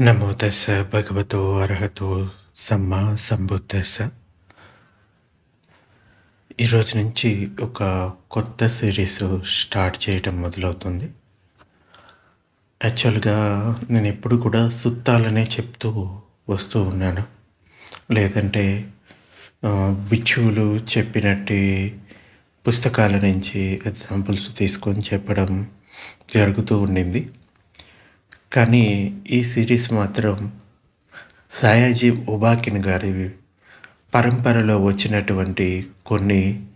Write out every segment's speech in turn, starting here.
నమో తస్స భగవతో అర్హతో సమ్మా సంబుద్ధస ఈరోజు నుంచి ఒక కొత్త సిరీస్ స్టార్ట్ చేయడం మొదలవుతుంది. యాక్చువల్గా నేను ఎప్పుడు కూడా సుత్తాలనే చెప్తూ వస్తూ ఉన్నాను. లేదంటే బిచ్చువులు చెప్పినట్టు పుస్తకాల నుంచి ఎగ్జాంపుల్స్ తీసుకొని చెప్పడం జరుగుతూ ఉండింది. కానీ ఈ సిరీస్ మాత్రం సాయాజీ ఉబాకిన్ గారి పరంపరలో వచ్చినటువంటి కొన్ని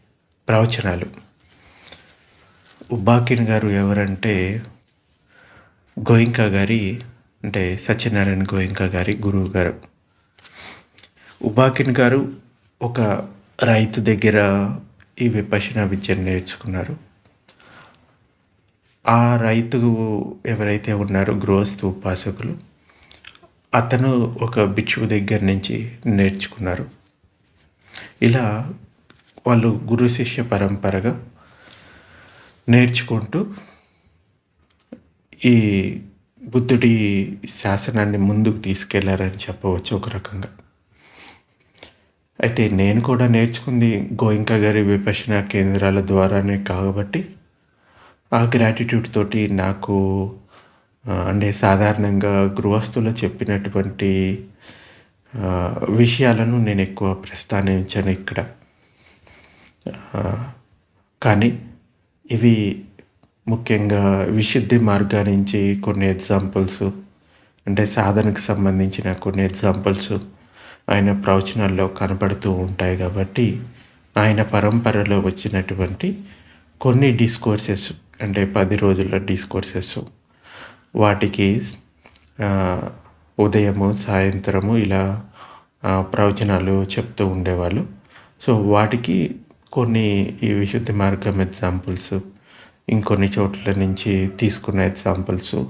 ప్రవచనాలు. ఉబాకిన్ గారు ఎవరంటే గోయింకా గారి అంటే సత్యనారాయణ గోయింకా గారి గురువు గారు. ఉబాకిన్ గారు ఒక రైతు దగ్గర ఈ విపశన విద్యను నేర్చుకున్నారు. ఆ రైతు ఎవరైతే ఉన్నారో గృహస్థు ఉపాసకులు అతను ఒక బిక్షువు దగ్గర నుంచి నేర్చుకున్నారు. ఇలా వాళ్ళు గురు శిష్య పరంపరగా నేర్చుకుంటూ ఈ బుద్ధుడి శాసనాన్ని ముందుకు తీసుకెళ్ళారని చెప్పవచ్చు ఒక రకంగా. అయితే నేను కూడా నేర్చుకుంది గోయింకా గారి విపశన కేంద్రాల ద్వారానే కాబట్టి ఆ గ్రాటిట్యూడ్ తోటి నాకు అంటే సాధారణంగా గృహస్థులు చెప్పినటువంటి విషయాలను నేను ఎక్కువ ప్రస్తావించాను ఇక్కడ. కానీ ఇవి ముఖ్యంగా విశుద్ధి మార్గా నుంచి కొన్ని ఎగ్జాంపుల్స్ అంటే సాధనకు సంబంధించిన కొన్ని ఎగ్జాంపుల్స్ ఆయన ప్రవచనాల్లో కనపడుతూ ఉంటాయి కాబట్టి ఆయన పరంపరలో వచ్చినటువంటి కొన్ని డిస్కోర్సెస్ అంటే పది రోజుల డిస్కోర్సెస్ వాటికి ఉదయము సాయంత్రము ఇలా ప్రవచనాలు చెప్తూ ఉండేవాళ్ళు. సో వాటికి కొన్ని ఈ విశుద్ధి మార్గం ఎగ్జాంపుల్స్ ఇంకొన్ని చోట్ల నుంచి తీసుకున్న ఎగ్జాంపుల్స్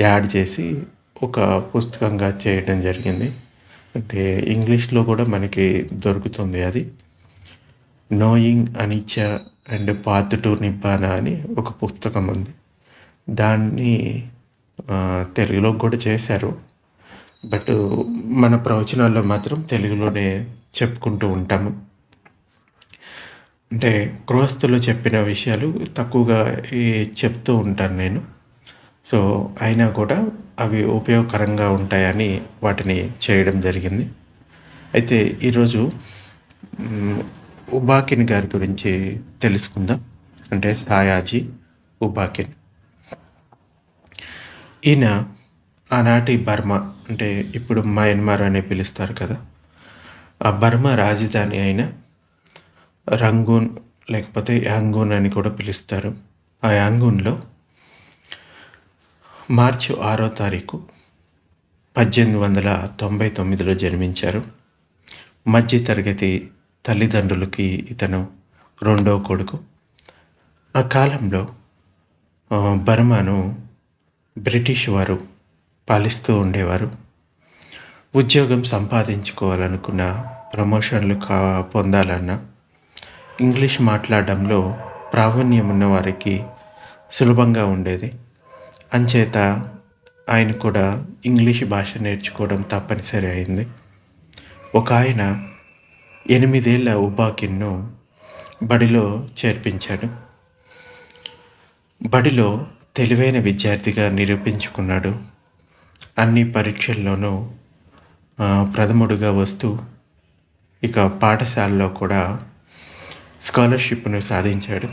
యాడ్ చేసి ఒక పుస్తకంగా చేయడం జరిగింది. అంటే ఇంగ్లీష్లో కూడా మనకి దొరుకుతుంది అది. Knowing Anicca and path to Nibbana అని ఒక పుస్తకం ఉంది. దాన్ని తెలుగులో కూడా చేశారు. బట్ మన ప్రవచనాల్లో మాత్రం తెలుగులోనే చెప్పుకుంటూ ఉంటాము. అంటే గృహస్థులు చెప్పిన విషయాలు తక్కువగా ఈ చెప్తూ ఉంటాను నేను. సో అయినా కూడా అవి ఉపయోగకరంగా ఉంటాయని వాటిని చేయడం జరిగింది. అయితే ఈరోజు ఉబాకిన్ గారి గురించి తెలుసుకుందాం. అంటే సాయాజీ ఉబాకిన్. ఈయన ఆనాటి బర్మా అంటే ఇప్పుడు మయన్మార్ అని పిలుస్తారు కదా. ఆ బర్మా రాజధాని అయిన రంగూన్ లేకపోతే యాంగూన్ అని కూడా పిలుస్తారు. ఆ యాంగూన్లో మార్చి ఆరో తారీఖు పద్దెనిమిది వందల తొంభై తొమ్మిదిలో జన్మించారు. మధ్య తరగతి తల్లిదండ్రులకి ఇతను రెండో కొడుకు. ఆ కాలంలో బర్మాను బ్రిటిష్ వారు పాలిస్తూ ఉండేవారు. ఉద్యోగం సంపాదించుకోవాలనుకున్న ప్రమోషన్లు కా పొందాలన్నా ఇంగ్లీష్ మాట్లాడడంలో ప్రావీణ్యం ఉన్న వారికి సులభంగా ఉండేది. అంచేత ఆయన కూడా ఇంగ్లీష్ భాష నేర్చుకోవడం తప్పనిసరి అయింది. ఒక ఆయన ఎనిమిదేళ్ళ ఉబాకిన్ను బడిలో చేర్పించాడు. బడిలో తెలివైన విద్యార్థిగా నిరూపించుకున్నాడు. అన్ని పరీక్షల్లోనూ ప్రథముడుగా వస్తూ ఇక పాఠశాలలో కూడా స్కాలర్షిప్ను సాధించాడు.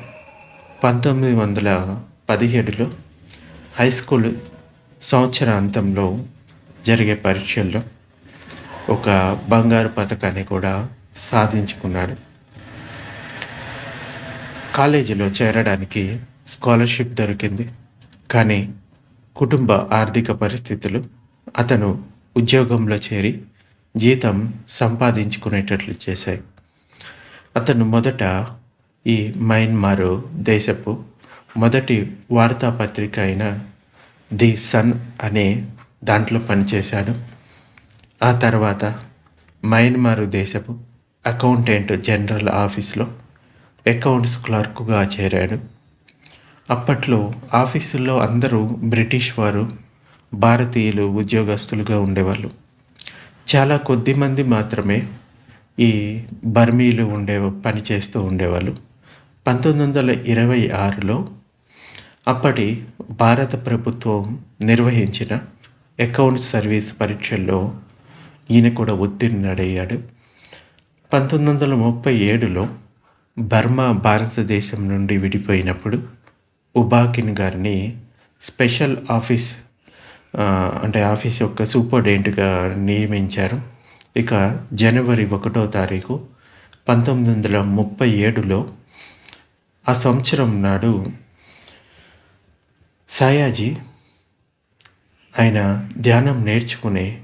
పంతొమ్మిది వందల పదిహేడులో హై స్కూల్ సంవత్సరాంతంలో జరిగే పరీక్షల్లో ఒక బంగారు పథకాన్ని కూడా సాధించుకున్నాడు. కాలేజీలో చేరడానికి స్కాలర్షిప్ దొరికింది. కానీ కుటుంబ ఆర్థిక పరిస్థితులు అతను ఉద్యోగంలో చేరి జీతం సంపాదించుకునేటట్లు చేశాయి. అతను మొదట ఈ మయన్మార్ దేశపు మొదటి వార్తాపత్రిక అయిన ది సన్ అనే దాంట్లో పనిచేశాడు. ఆ తర్వాత మయన్మారు దేశపు అకౌంటెంట్ జనరల్ ఆఫీస్లో అకౌంట్స్ క్లర్క్గా చేరాడు. అప్పట్లో ఆఫీసుల్లో అందరూ బ్రిటిష్ వారు భారతీయులు ఉద్యోగస్తులుగా ఉండేవాళ్ళు. చాలా కొద్ది మంది మాత్రమే ఈ బర్మీలు ఉండే పని చేస్తూ ఉండేవాళ్ళు. పంతొమ్మిది వందల ఇరవై ఆరులో అప్పటి భారత ప్రభుత్వం నిర్వహించిన అకౌంట్ సర్వీస్ పరీక్షల్లో ఈయన కూడా ఉత్తీర్ణుడయ్యాడు. పంతొమ్మిది వందల ముప్పై ఏడులో బర్మా భారతదేశం నుండి విడిపోయినప్పుడు ఉబాకిన్ గారిని స్పెషల్ ఆఫీస్ అంటే ఆఫీస్ యొక్క సూపరింటెండెంట్గా నియమించారు. ఇక జనవరి ఒకటో తారీఖు పంతొమ్మిది వందల ముప్పై ఏడులో ఆ సంవత్సరం నాడు సాయాజీ ఆయన ధ్యానం నేర్చుకునే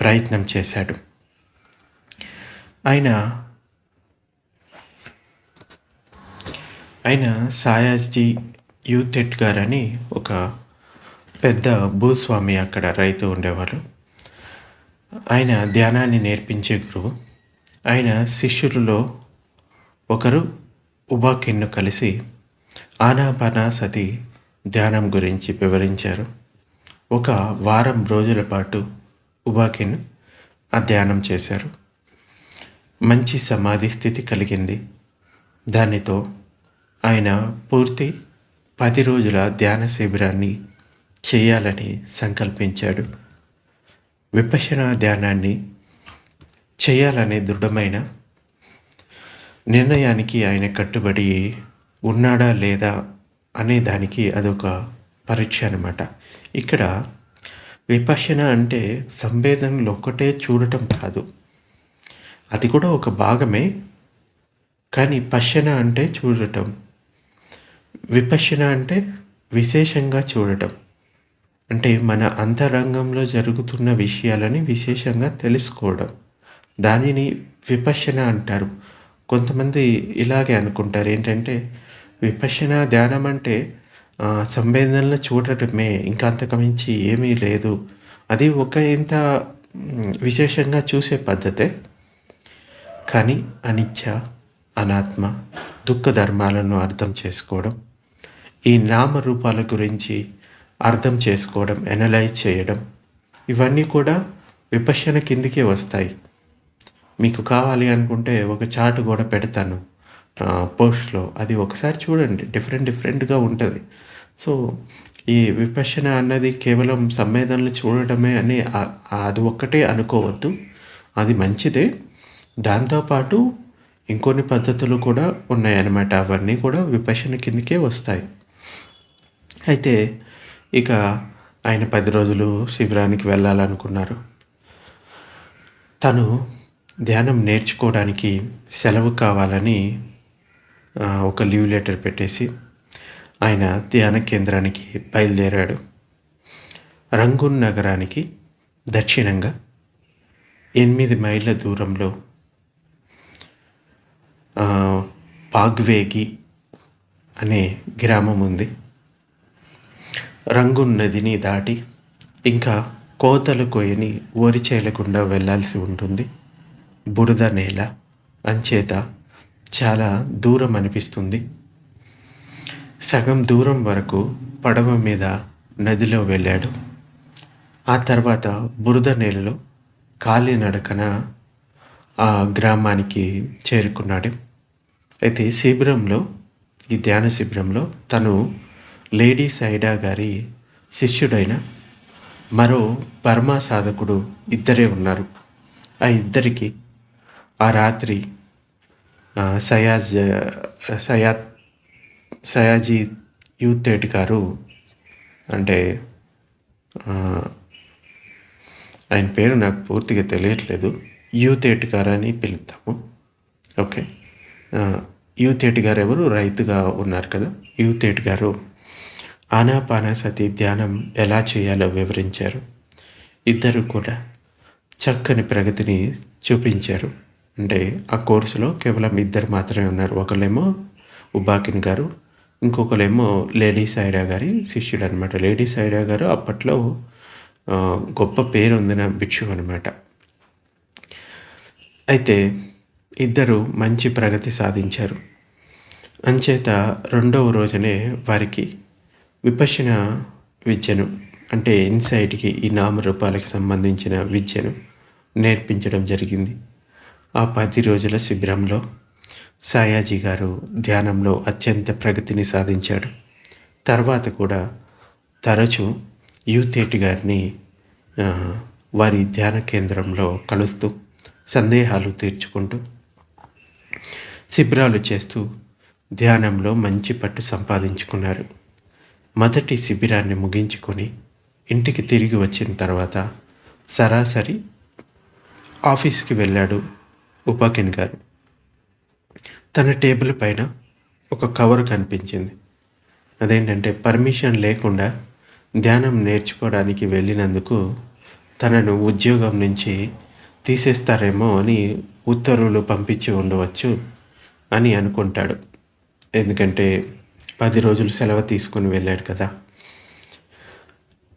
ప్రయత్నం చేశాడు. ఆయన ఆయన సాయాజీ యూతెట్ గారని ఒక పెద్ద భూస్వామి అక్కడ రైతు ఉండేవారు. ఆయన ధ్యానాన్ని నేర్పించే గురువు. ఆయన శిష్యులలో ఒకరు ఉబాకిన్ను కలిసి ఆనాపానాసతి ధ్యానం గురించి వివరించారు. ఒక వారం రోజుల పాటు ఉబాకిన్ ఆ ధ్యానం చేశారు. మంచి సమాధి స్థితి కలిగింది. దానితో ఆయన పూర్తి పది రోజుల ధ్యాన శిబిరాన్ని చేయాలని సంకల్పించాడు. విపశన ధ్యానాన్ని చేయాలనే దృఢమైన నిర్ణయానికి ఆయన కట్టుబడి ఉన్నాడా లేదా అనే దానికి అదొక పరీక్ష అనమాట ఇక్కడ విపశన అంటే సంవేదనలు ఒక్కటే చూడటం కాదు. అది కూడా ఒక భాగమే. కానీ పశ్చన అంటే చూడటం. విపశ్యన అంటే విశేషంగా చూడటం. అంటే మన అంతరంగంలో జరుగుతున్న విషయాలని విశేషంగా తెలుసుకోవడం. దానిని విపశ్యన అంటారు. కొంతమంది ఇలాగే అనుకుంటారు. ఏంటంటే విపశ్యన ధ్యానం అంటే సంవేదనలు చూడటమే. ఇంకా అంతకుమించి ఏమీ లేదు. అది ఒక ఇంత విశేషంగా చూసే పద్ధతే. కానీ అనిత్య అనాత్మ దుఃఖ ధర్మాలను అర్థం చేసుకోవడం ఈ నామరూపాల గురించి అర్థం చేసుకోవడం ఎనలైజ్ చేయడం ఇవన్నీ కూడా విపశన కిందికే వస్తాయి. మీకు కావాలి అనుకుంటే ఒక చార్ట్ కూడా పెడతాను పోస్ట్లో అది ఒకసారి చూడండి డిఫరెంట్ డిఫరెంట్గా ఉంటుంది. సో ఈ విపశన అన్నది కేవలం సంవేదనలు చూడటమే అని అది ఒక్కటే అనుకోవద్దు. అది మంచిదే. దాంతోపాటు ఇంకొన్ని పద్ధతులు కూడా ఉన్నాయన్నమాట. అవన్నీ కూడా విపశ్యన కిందకే వస్తాయి. అయితే ఇక ఆయన పది రోజులు శిబిరానికి వెళ్ళాలనుకున్నారు. తను ధ్యానం నేర్చుకోవడానికి సెలవు కావాలని ఒక లీవ్ లెటర్ పెట్టేసి ఆయన ధ్యాన కేంద్రానికి బయలుదేరాడు. రంగూన్ నగరానికి దక్షిణంగా ఎనిమిది మైళ్ళ దూరంలో ఆ, పాగ్వేగి అనే గ్రామం ఉంది. రంగున్ నదిని దాటి ఇంకా కోతలు కొయ్యని ఓరిచేలకుండా వెళ్ళాల్సి ఉంటుంది. బురద నేల అంచేత చాలా దూరం అనిపిస్తుంది. సగం దూరం వరకు పడవ మీద నదిలో వెళ్ళాడు. ఆ తర్వాత బురద నేలలో కాలినడకన ఆ గ్రామానికి చేరుకున్నాడు. అయితే శిబిరంలో ఈ ధ్యాన శిబిరంలో తను లేడీ సైడా గారి శిష్యుడైన మరో పరమా సాధకుడు ఇద్దరే ఉన్నారు. ఆ ఇద్దరికి ఆ రాత్రి సయాజ్ సయా సయాజీ యూత్ గారు అంటే ఆయన పేరు నాకు పూర్తిగా తెలియట్లేదు. యూత్ గారు అని పిలుద్దాము. ఓకే. ఆ, గారు ఎవరు రైతుగా ఉన్నారు కదా. యూత్ గారు ఆనాపానసతి ధ్యానం ఎలా చేయాలో వివరించారు. ఇద్దరు కూడా చక్కని ప్రగతిని చూపించారు. అంటే ఆ కోర్సులో కేవలం ఇద్దరు మాత్రమే ఉన్నారు. ఒకళ్ళేమో ఉబాకిన్ గారు ఇంకొకరేమో లేడీ సైడా గారి శిష్యుడు అనమాట లేడీ సైడా గారు అప్పట్లో గొప్ప పేరు ఉందిన భిక్షు అనమాట అయితే ఇద్దరు మంచి ప్రగతి సాధించారు. అంచేత రెండవ రోజునే వారికి విపశన విద్యను అంటే ఇన్సైట్కి ఈ నామరూపాలకు సంబంధించిన విద్యను నేర్పించడం జరిగింది. ఆ పది రోజుల శిబిరంలో సాయాజీ గారు ధ్యానంలో అత్యంత ప్రగతిని సాధించాడు. తర్వాత కూడా తరచూ యూతేటి గారిని వారి ధ్యాన కేంద్రంలో కలుస్తూ సందేహాలు తీర్చుకుంటూ శిబిరాలు చేస్తూ ధ్యానంలో మంచి పట్టు సంపాదించుకున్నారు. మొదటి శిబిరాన్ని ముగించుకొని ఇంటికి తిరిగి వచ్చిన తర్వాత సరాసరి ఆఫీస్కి వెళ్ళాడు ఉపాకిన్ గారు. తన టేబుల్ పైన ఒక కవర్ కనిపించింది. అదేంటంటే పర్మిషన్ లేకుండా ధ్యానం నేర్చుకోవడానికి వెళ్ళినందుకు తనను ఉద్యోగం నుంచి తీసేస్తారేమో అని ఉత్తర్వులు పంపించి ఉండవచ్చు అని అనుకుంటాడు. ఎందుకంటే పది రోజులు సెలవు తీసుకొని వెళ్ళాడు కదా.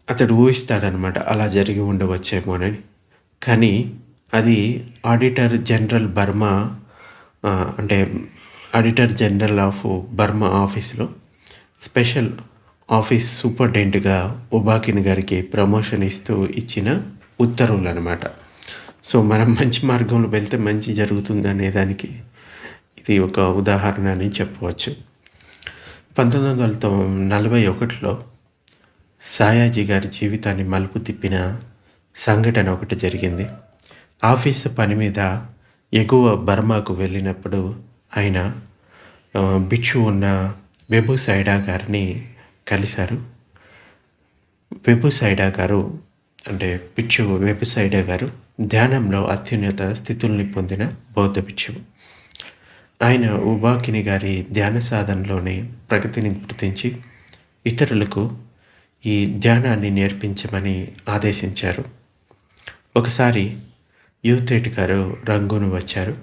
అతడు ఊహిస్తాడనమాట అలా జరిగి ఉండవచ్చేమోనని కానీ అది ఆడిటర్ జనరల్ బర్మా అంటే ఆడిటర్ జనరల్ ఆఫ్ బర్మా ఆఫీస్లో స్పెషల్ ఆఫీస్ సూపర్డెంట్గా ఉబాకిన్ గారికి ప్రమోషన్ ఇస్తూ ఇచ్చిన ఉత్తర్వులు అనమాట సో మనం మంచి మార్గంలో వెళ్తే మంచి జరుగుతుంది అనేదానికి ఇది ఒక ఉదాహరణ అని చెప్పవచ్చు. పంతొమ్మిది వందల నలభై ఒకటిలో సాయాజీ గారి జీవితాన్ని మలుపు తిప్పిన సంఘటన ఒకటి జరిగింది. ఆఫీసు పని మీద ఎగువ బర్మాకు వెళ్ళినప్పుడు ఆయన ఆ, భిక్షు ఉన్న వెబు సైడా గారిని కలిశారు. వెబు సైడా గారు అంటే భిక్షు వెబు సైడా గారు ధ్యానంలో అత్యున్నత స్థితుల్ని పొందిన బౌద్ధ భిక్షువు ఆయన ఉబాకిని గారి ధ్యాన సాధనలోని ప్రగతిని గుర్తించి ఇతరులకు ఈ ధ్యానాన్ని నేర్పించమని ఆదేశించారు. ఒకసారి యూతేట్ గారు రంగును వచ్చారు.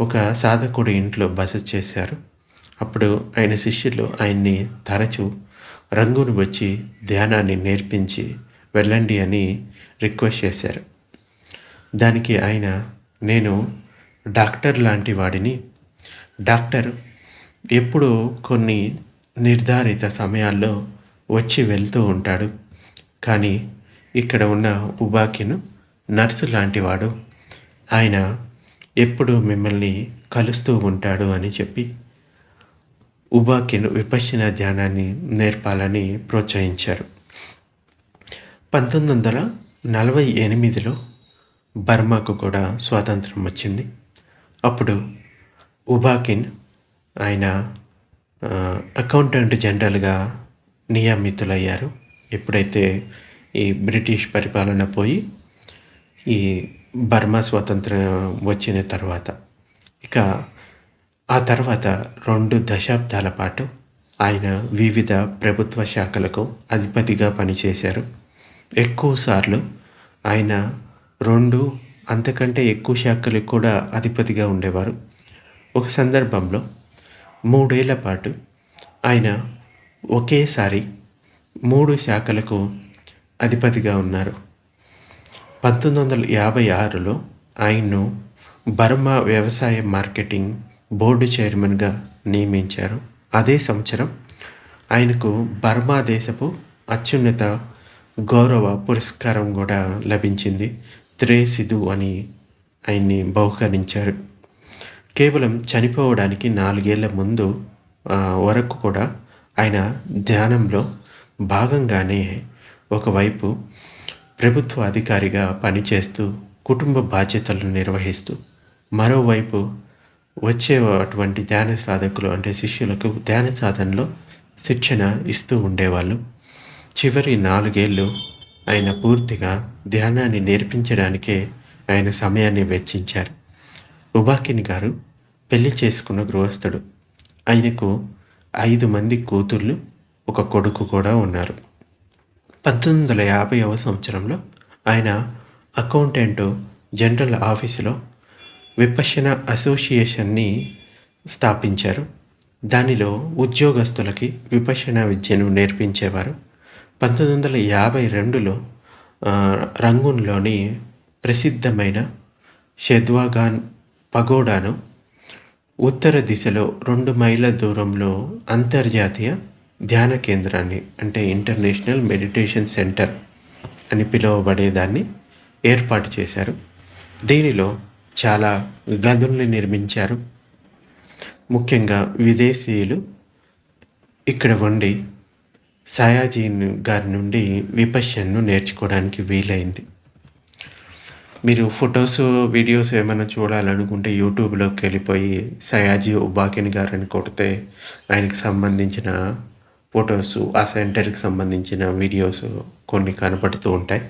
ఒక సాధకుడి ఇంట్లో బస చేశారు. అప్పుడు ఆయన శిష్యులు ఆయన్ని తరచూ రంగును వచ్చి ధ్యానాన్ని నేర్పించి వెళ్ళండి అని రిక్వెస్ట్ చేశారు. దానికి ఆయన నేను డాక్టర్ లాంటి వాడిని. డాక్టర్ ఎప్పుడూ కొన్ని నిర్ధారిత సమయాల్లో వచ్చి వెళ్తూ ఉంటాడు. కానీ ఇక్కడ ఉన్న ఉబాకిను నర్సు లాంటివాడు ఆయన ఎప్పుడు మిమ్మల్ని కలుస్తూ ఉంటాడు అని చెప్పి ఉబాకిను విపశ్యన ధ్యానాన్ని నేర్పాలని ప్రోత్సహించారు. పంతొమ్మిది వందల నలభై ఎనిమిదిలో బర్మాకు కూడా స్వాతంత్రం వచ్చింది. అప్పుడు ఉబాకిన్ ఆయన అకౌంటెంట్ జనరల్గా నియమితులయ్యారు. ఎప్పుడైతే ఈ బ్రిటిష్ పరిపాలన పోయి ఈ బర్మా స్వతంత్రం వచ్చిన తర్వాత ఇక ఆ తర్వాత రెండు దశాబ్దాల పాటు ఆయన వివిధ ప్రభుత్వ శాఖలకు అధిపతిగా పనిచేశారు. ఎక్కువసార్లు ఆయన రెండు అంతకంటే ఎక్కువ శాఖలకు కూడా అధిపతిగా ఉండేవారు. ఒక సందర్భంలో మూడేళ్ళ పాటు ఆయన ఒకేసారి మూడు శాఖలకు అధిపతిగా ఉన్నారు. పంతొమ్మిది వందల యాభై ఆరులో ఆయన్ను బర్మా వ్యవసాయ మార్కెటింగ్ బోర్డు చైర్మన్గా నియమించారు. అదే సంవత్సరం ఆయనకు బర్మా దేశపు అత్యున్నత గౌరవ పురస్కారం కూడా లభించింది. త్రేసిదు అని ఆయన్ని బహుకరించారు. కేవలం చనిపోవడానికి నాలుగేళ్ళ ముందు వరకు కూడా ఆయన ధ్యానంలో భాగంగానే ఒకవైపు ప్రభుత్వ అధికారిగా పనిచేస్తూ కుటుంబ బాధ్యతలను నిర్వహిస్తూ మరోవైపు వచ్చేటువంటి ధ్యాన సాధకులు అంటే శిష్యులకు ధ్యాన సాధనలో శిక్షణ ఇస్తూ ఉండేవాళ్ళు. చివరి నాలుగేళ్ళు ఆయన పూర్తిగా ధ్యానాన్ని నేర్పించడానికే ఆయన సమయాన్ని వెచ్చించారు. ఉబాకిని గారు పెళ్ళి చేసుకున్న గృహస్థుడు. ఆయనకు ఐదు మంది కూతుర్లు ఒక కొడుకు కూడా ఉన్నారు. పంతొమ్మిది వందల యాభైవ సంవత్సరంలో ఆయన అకౌంటెంట్ జనరల్ ఆఫీసులో విపశన అసోసియేషన్ని స్థాపించారు. దానిలో ఉద్యోగస్తులకి విపశన విద్యను నేర్పించేవారు. పంతొమ్మిది వందల యాభై రెండులో రంగూన్లోని ప్రసిద్ధమైన షెద్వాగాన్ పగోడాను ఉత్తర దిశలో రెండు మైళ్ళ దూరంలో అంతర్జాతీయ ధ్యాన కేంద్రాన్ని అంటే ఇంటర్నేషనల్ మెడిటేషన్ సెంటర్ అని పిలువబడేదాన్ని ఏర్పాటు చేశారు. దీనిలో చాలా గదుల్ని నిర్మించారు. ముఖ్యంగా విదేశీయులు ఇక్కడ ఉండి సాయాజీ గారి నుండి విపశ్యన్ను నేర్చుకోవడానికి వీలైంది. మీరు ఫొటోస్ వీడియోస్ ఏమైనా చూడాలనుకుంటే యూట్యూబ్లోకి వెళ్ళిపోయి సయాజీ ఉబాకిన్ గారని కొడితే ఆయనకి సంబంధించిన ఫొటోస్ ఆ సెంటర్కి సంబంధించిన వీడియోస్ కొన్ని కనపడుతూ ఉంటాయి.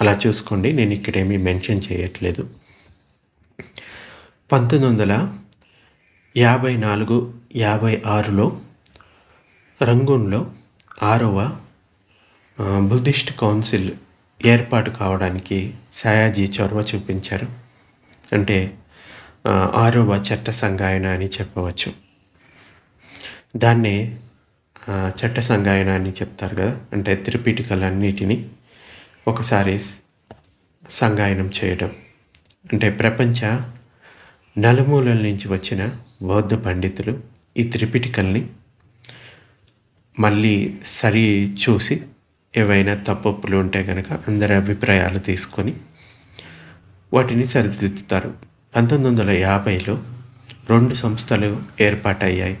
అలా చూసుకోండి నేను ఇక్కడేమీ మెన్షన్ చేయట్లేదు. పంతొమ్మిది వందల యాభై నాలుగు యాభై ఆరులో రంగూన్లో ఆరవ బుద్ధిస్ట్ కౌన్సిల్ ఏర్పాటు కావడానికి సయాజీ చొరవ చూపించారు. అంటే ఆరవ చట్ట సంగాయన అని చెప్పవచ్చు. దాన్నే చట్ట సంగాయన అని చెప్తారు కదా. అంటే త్రిపీఠికలన్నిటినీ ఒకసారి సంగాయనం చేయడం. అంటే ప్రపంచ నలుమూలల నుంచి వచ్చిన బౌద్ధ పండితులు ఈ త్రిపిటికల్ని మళ్ళీ సరి చూసి ఏవైనా తప్పప్పులు ఉంటే కనుక అందరి అభిప్రాయాలు తీసుకొని వాటిని సరిదిద్దుతారు. పంతొమ్మిది వందల యాభైలో రెండు సంస్థలు ఏర్పాటయ్యాయి.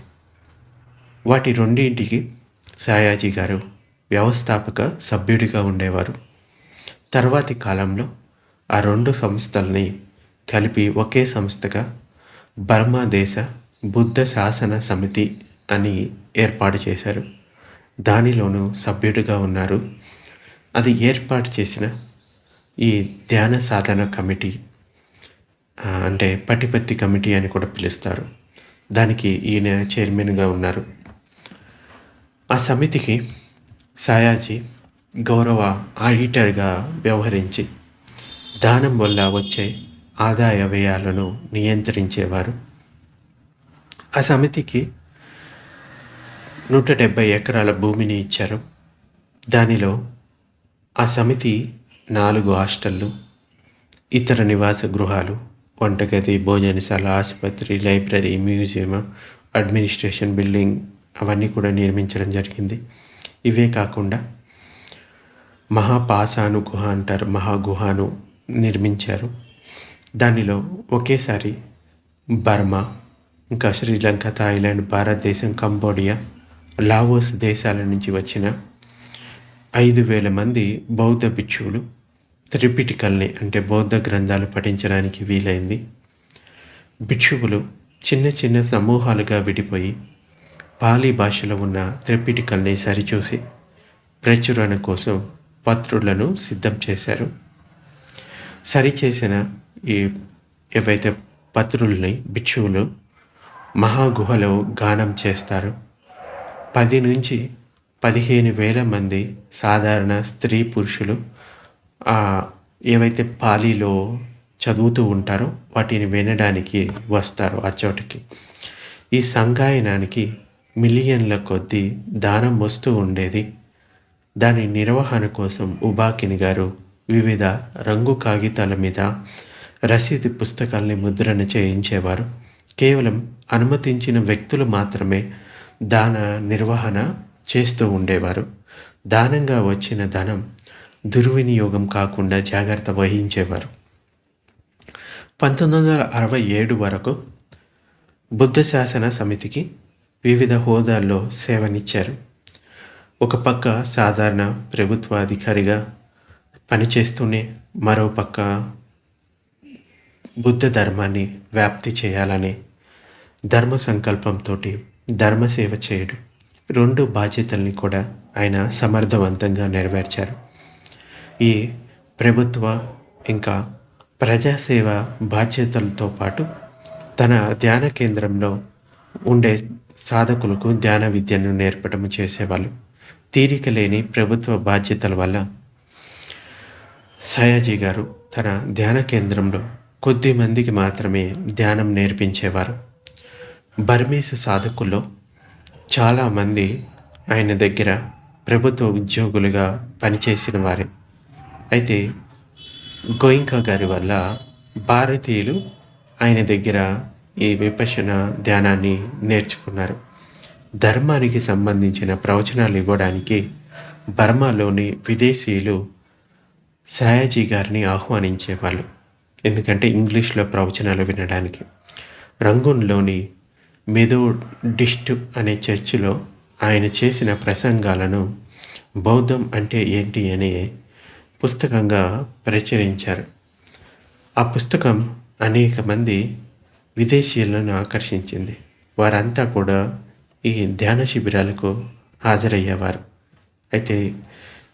వాటి రెండింటికి సాయాజీ గారు వ్యవస్థాపక సభ్యుడిగా ఉండేవారు. తర్వాతి కాలంలో ఆ రెండు సంస్థల్ని కలిపి ఒకే సంస్థగా బర్మా దేశ బుద్ధ శాసన సమితి అని ఏర్పాటు చేశారు. దానిలోనూ సభ్యుడిగా ఉన్నారు. అది ఏర్పాటు చేసిన ఈ ధ్యాన సాధన కమిటీ అంటే పటిపత్తి కమిటీ అని కూడా పిలుస్తారు. దానికి ఈయన చైర్మన్గా ఉన్నారు. ఆ సమితికి సాయాజీ గౌరవ ఆడిటర్గా వ్యవహరించి దానం వల్ల వచ్చే ఆదాయ వ్యయాలను నియంత్రించేవారు. ఆ సమితికి నూట డెబ్బై ఎకరాల భూమిని ఇచ్చారు. దానిలో ఆ సమితి నాలుగు హాస్టళ్ళు ఇతర నివాస గృహాలు వంటగది భోజనశాల ఆసుపత్రి లైబ్రరీ మ్యూజియం అడ్మినిస్ట్రేషన్ బిల్డింగ్ అవన్నీ కూడా నిర్మించడం జరిగింది. ఇవే కాకుండా మహాపాసాను గుహ అంటారు మహాగుహను నిర్మించారు. దానిలో ఒకేసారి బర్మా ఇంకా శ్రీలంక థాయిలాండ్ భారతదేశం కంబోడియా లావోస్ దేశాల నుంచి వచ్చిన ఐదు వేల మంది బౌద్ధ భిక్షువులు త్రిపిటికల్ని అంటే బౌద్ధ గ్రంథాలు పఠించడానికి వీలైంది. భిక్షువులు చిన్న చిన్న సమూహాలుగా విడిపోయి పాలీ భాషలో ఉన్న త్రిపిటికల్ని సరిచూసి ప్రచురణ కోసం పత్రులను సిద్ధం చేశారు. సరిచేసిన ఈ ఏవైతే పత్రుల్ని భిక్షువులు మహాగుహలో గానం చేస్తారు పది నుంచి పదిహేను వేల మంది సాధారణ స్త్రీ పురుషులు ఏవైతే పాలీలో చదువుతూ ఉంటారో వాటిని వినడానికి వస్తారు ఆ చోటికి. ఈ సంగాయనానికి మిలియన్ల కొద్దీ దానం వస్తూ ఉండేది. దాని నిర్వహణ కోసం ఉబాకిని గారు వివిధ రంగు కాగితాల మీద రసీదు పుస్తకాల్ని ముద్రణ చేయించేవారు. కేవలం అనుమతించిన వ్యక్తులు మాత్రమే దాన నిర్వహణ చేస్తూ ఉండేవారు. దానంగా వచ్చిన ధనం దుర్వినియోగం కాకుండా జాగ్రత్త వహించేవారు. పంతొమ్మిది వందల అరవై ఏడు వరకు బుద్ధ శాసన సమితికి వివిధ హోదాల్లో సేవనిచ్చారు. ఒక పక్క సాధారణ ప్రభుత్వాధికారిగా పనిచేస్తూనే మరో పక్క బుద్ధ ధర్మాన్ని వ్యాప్తి చేయాలనే ధర్మ సంకల్పంతో ధర్మసేవ చేయడం. రెండు బాధ్యతల్ని కూడా ఆయన సమర్థవంతంగా నెరవేర్చారు. ఈ ప్రభుత్వ ఇంకా ప్రజాసేవ బాధ్యతలతో పాటు తన ధ్యాన కేంద్రంలో ఉండే సాధకులకు ధ్యాన విద్యను నేర్పడం చేసేవాళ్ళు. తీరిక లేని ప్రభుత్వ బాధ్యతల వల్ల సయాజీ గారు తన ధ్యాన కేంద్రంలో కొద్ది మందికి మాత్రమే ధ్యానం నేర్పించేవారు. బర్మీస్ సాధకుల్లో చాలామంది ఆయన దగ్గర ప్రభుత్వ ఉద్యోగులుగా పనిచేసిన వారే. అయితే గోయింకా గారి వల్ల భారతీయులు ఆయన దగ్గర ఈ విపశన ధ్యానాన్ని నేర్చుకున్నారు. ధర్మానికి సంబంధించిన ప్రవచనాలు ఇవ్వడానికి బర్మాలోని విదేశీయులు సాయాజీ గారిని ఆహ్వానించేవాళ్ళు. ఎందుకంటే ఇంగ్లీష్లో ప్రవచనాలు వినడానికి. రంగూన్లోని మెదో డిస్ట్ అనే చర్చిలో ఆయన చేసిన ప్రసంగాలను బౌద్ధం అంటే ఏంటి అనే పుస్తకంగా ప్రచురించారు. ఆ పుస్తకం అనేక మంది విదేశీయులను ఆకర్షించింది. వారంతా కూడా ఈ ధ్యాన శిబిరాలకు హాజరయ్యేవారు. అయితే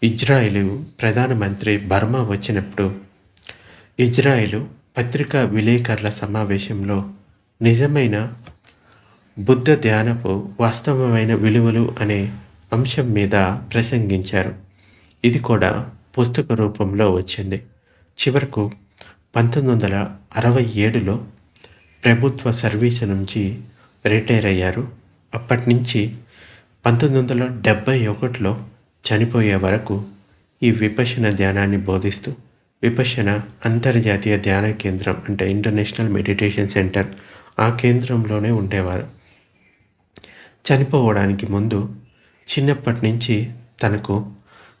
ఇజ్రాయిలు ప్రధానమంత్రి బర్మా వచ్చినప్పుడు ఇజ్రాయిలు పత్రికా విలేకరుల సమావేశంలో నిజమైన బుద్ధ ధ్యానపు వాస్తవమైన విలువలు అనే అంశం మీద ప్రసంగించారు. ఇది కూడా పుస్తక రూపంలో వచ్చింది. చివరకు పంతొమ్మిది వందల అరవై ఏడులో ప్రభుత్వ సర్వీసు నుంచి రిటైర్ అయ్యారు. అప్పటి నుంచి పంతొమ్మిది వందల డెబ్భై ఒకటిలో చనిపోయే వరకు ఈ విపశన ధ్యానాన్ని బోధిస్తూ విపశన అంతర్జాతీయ ధ్యాన కేంద్రం అంటే ఇంటర్నేషనల్ మెడిటేషన్ సెంటర్ ఆ కేంద్రంలోనే ఉండేవారు. చనిపోవడానికి ముందు చిన్నప్పటి నుంచి తనకు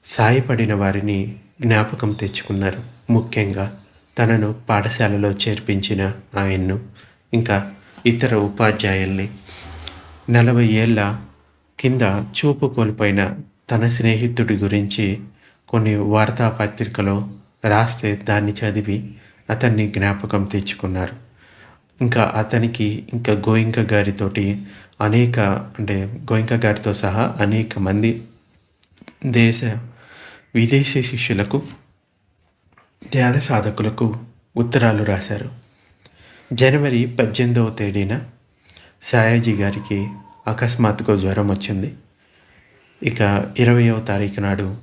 సాయపడిన వారిని జ్ఞాపకం తెచ్చుకున్నారు. ముఖ్యంగా తనను పాఠశాలలో చేర్పించిన ఆయన్ను ఇంకా ఇతర ఉపాధ్యాయుల్ని. నలభై ఏళ్ళ కింద చూపు కోల్పోయిన తన స్నేహితుడి గురించి కొన్ని వార్తాపత్రికలో రాస్తే దాన్ని చదివి అతన్ని జ్ఞాపకం తెచ్చుకున్నారు. ఇంకా అతనికి ఇంకా గోయింక గారితోటి అనేక అంటే గోయింక గారితో సహా అనేక మంది దేశ విదేశీ శిష్యులకు ధ్యాన సాధకులకు ఉత్తరాలు రాశారు. జనవరి పద్దెనిమిదవ తేదీన సాయాజీ గారికి అకస్మాత్తుగా జ్వరం వచ్చింది. ఇక ఇరవయవ తారీఖు నాడు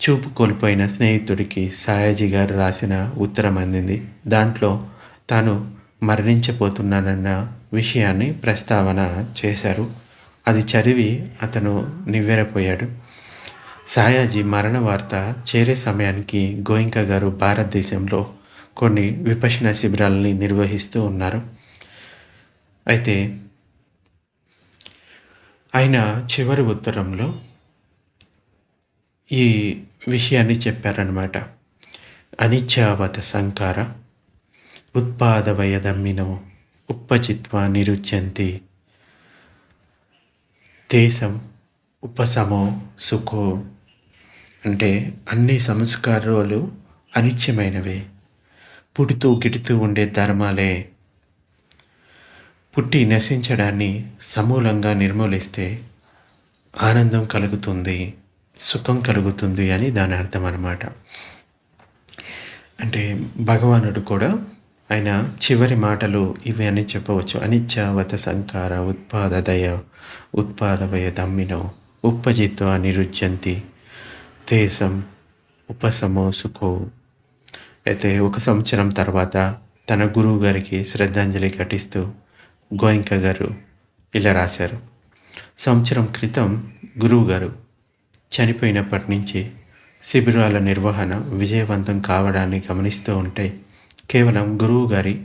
చూపు కోల్పోయిన స్నేహితుడికి సాయాజీ గారు రాసిన ఉత్తరం అందింది. దాంట్లో తాను మరణించబోతున్నానన్న విషయాన్ని ప్రస్తావన చేశారు. అది చదివి అతను నివ్వెరపోయాడు. సాయాజీ మరణ వార్త చేరే సమయానికి గోయింక గారు భారతదేశంలో కొన్ని విపక్షణ శిబిరాలని నిర్వహిస్తూ ఉన్నారు. అయితే ఆయన చివరి ఉత్తరంలో ఈ విషయాన్ని చెప్పారనమాట అనిచ్చావత సంకార ఉత్పాదవయదమ్మినో ఉప్పచిత్వ నిరుచ్యంతి. దేశం ఉపశమో సుఖో. అంటే అన్ని సంస్కారాలు అనిత్యమైనవే. పుడుతూ గిడుతూ ఉండే ధర్మాలే. పుట్టి నశించడాన్ని సమూలంగా నిర్మూలిస్తే ఆనందం కలుగుతుంది సుఖం కలుగుతుంది అని దాని అర్థం అన్నమాట అంటే భగవానుడు కూడా ఆయన చివరి మాటలు ఇవి అని చెప్పవచ్చు. అనిత్యావత సంకార ఉత్పాదదయ ఉత్పాదవయ దమ్మినో ఉప్పజిత్వ నిరుజ్యంతి దేశం ఉపశమో సుఖో. అయితే ఒక సంవత్సరం తర్వాత తన గురువు గారికి శ్రద్ధాంజలి ఘటిస్తూ గోయింక గారు ఇలా రాశారు. సంవత్సరం క్రితం గురువు గారు చనిపోయినప్పటి నుంచి శిబిరాల నిర్వహణ విజయవంతం కావడాన్ని గమనిస్తూ ఉంటే కేవలం గురువు గారి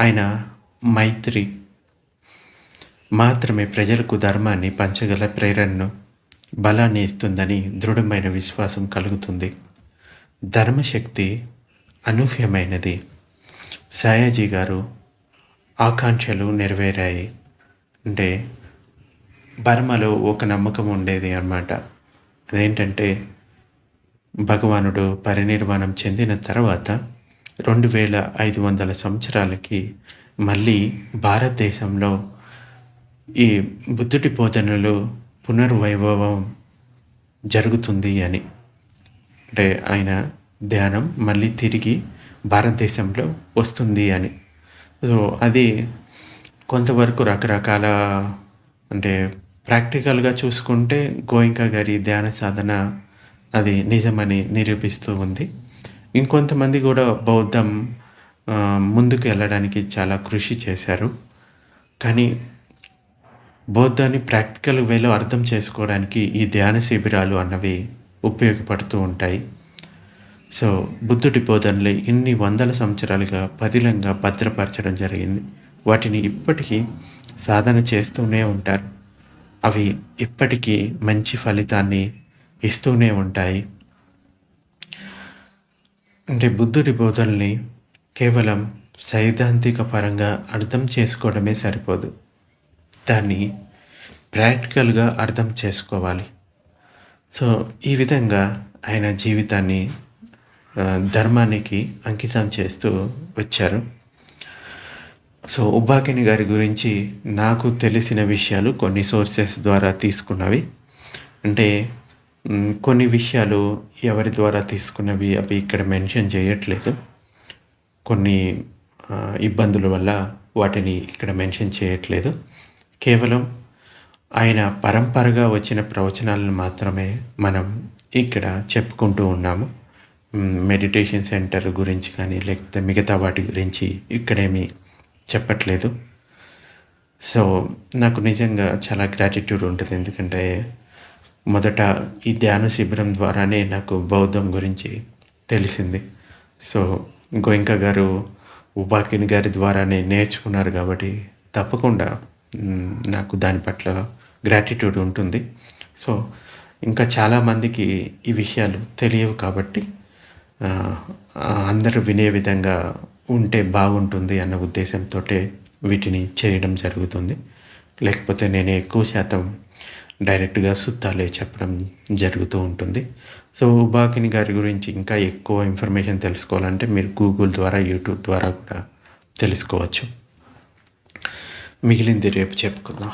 ఆయన మైత్రి మాత్రమే ప్రజలకు ధర్మాన్ని పంచగల ప్రేరణను బలాన్ని ఇస్తుందని దృఢమైన విశ్వాసం కలుగుతుంది. ధర్మశక్తి అనూహ్యమైనది. సాయాజీ గారు ఆకాంక్షలు నెరవేరాయి. అంటే బర్మలో ఒక నమ్మకం ఉండేది అన్నమాట. అదేంటంటే భగవానుడు పరినిర్వాణం చెందిన తర్వాత రెండు వేల ఐదు వందల సంవత్సరాలకి మళ్ళీ భారతదేశంలో ఈ బుద్ధుడి బోధనలు పునర్వైభవం జరుగుతుంది అని. అంటే ఆయన ధ్యానం మళ్ళీ తిరిగి భారతదేశంలో వస్తుంది అని. సో అది కొంతవరకు రకరకాల అంటే ప్రాక్టికల్గా చూసుకుంటే గోయింక గారి ధ్యాన సాధన అది నిజమని నిరూపిస్తూ ఉంది. ఇంకొంతమంది కూడా బౌద్ధం ముందుకు వెళ్ళడానికి చాలా కృషి చేశారు. కానీ బౌద్ధాన్ని ప్రాక్టికల్ వేలో అర్థం చేసుకోవడానికి ఈ ధ్యాన శిబిరాలు అన్నవి ఉపయోగపడుతూ ఉంటాయి. సో బుద్ధుడి బోధనలు ఇన్ని వందల సంవత్సరాలుగా పదిలంగా భద్రపరచడం జరిగింది. వాటిని ఇప్పటికీ సాధన చేస్తూనే ఉంటారు. అవి ఇప్పటికీ మంచి ఫలితాన్ని ఇస్తూనే ఉంటాయి. అంటే బుద్ధుడి బోధనల్ని కేవలం సైద్ధాంతిక పరంగా అర్థం చేసుకోవడమే సరిపోదు. దాన్ని ప్రాక్టికల్గా అర్థం చేసుకోవాలి. సో ఈ విధంగా ఆయన జీవితాన్ని ధర్మానికి అంకితం చేస్తూ వచ్చారు. సో ఉబ్బాకిని గారి గురించి నాకు తెలిసిన విషయాలు కొన్ని సోర్సెస్ ద్వారా తీసుకున్నవి. అంటే కొన్ని విషయాలు ఎవరి ద్వారా తీసుకున్నవి అవి ఇక్కడ మెన్షన్ చేయట్లేదు. కొన్ని ఇబ్బందుల వల్ల వాటిని ఇక్కడ మెన్షన్ చేయట్లేదు. కేవలం ఆయన పరంపరగా వచ్చిన ప్రవచనాలను మాత్రమే మనం ఇక్కడ చెప్పుకుంటూ ఉన్నాము. మెడిటేషన్ సెంటర్ గురించి కానీ లేకపోతే మిగతా వాటి గురించి ఇక్కడేమీ చెప్పట్లేదు. సో నాకు నిజంగా చాలా గ్రాటిట్యూడ్ ఉంటుంది. ఎందుకంటే మొదట ఈ ధ్యాన శిబిరం ద్వారానే నాకు బౌద్ధం గురించి తెలిసింది. సో గోయింక గారు ఉపాకిని గారి ద్వారానే నేర్చుకున్నారు కాబట్టి తప్పకుండా నాకు దాని పట్ల గ్రాటిట్యూడ్ ఉంటుంది. సో ఇంకా చాలామందికి ఈ విషయాలు తెలియవు కాబట్టి అందరూ వినే విధంగా ఉంటే బాగుంటుంది అన్న ఉద్దేశంతో వీటిని చేయడం జరుగుతుంది. లేకపోతే నేను ఎక్కువ శాతం డైరెక్ట్గా సుత్తాలే చెప్పడం జరుగుతూ ఉంటుంది. సో ఉబాకిని గారి గురించి ఇంకా ఎక్కువ ఇన్ఫర్మేషన్ తెలుసుకోవాలంటే మీరు గూగుల్ ద్వారా యూట్యూబ్ ద్వారా కూడా తెలుసుకోవచ్చు. మిగిలింది రేపు చెప్పుకుందాం.